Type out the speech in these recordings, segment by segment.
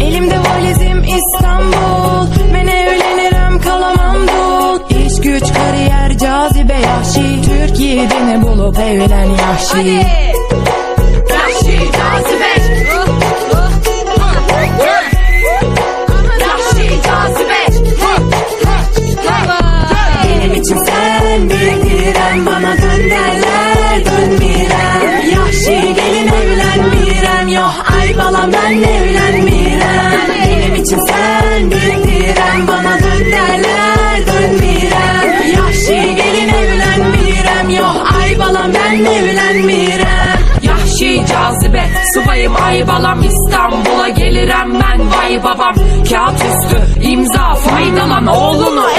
Elimde valizim İstanbul Ben evlenirim kalamam dul İş güç kariyer cazibe yahşi Türk yiğidini bulup evlen yahşi. Yahşi cazibe biriktiren Bana dön derler dönmirem Yahşi gelin evlenmirem Yok ay balam ben evlenmirem Benim için sen biriktiren Bana dön derler dönmirem Yahşi gelin evlenmirem Yok ay balam ben evlenmirem Yahşi cazibe Subayım ay balam. İstanbul'a gelirem ben vay babam. Kağıt üstü imza faydalan Oğlunu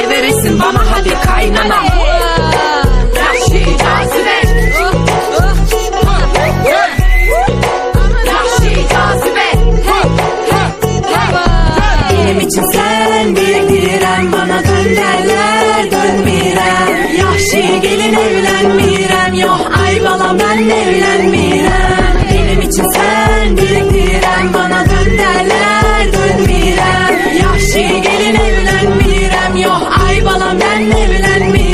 için sen bir Bana dön derler dönmirem Yahşi gelin evlenmirem Yok ay balam ben evlenmirem Benim için sen bir Bana dön derler dönmirem Yahşi gelin evlenmirem Yok ay balam ben evlenmirem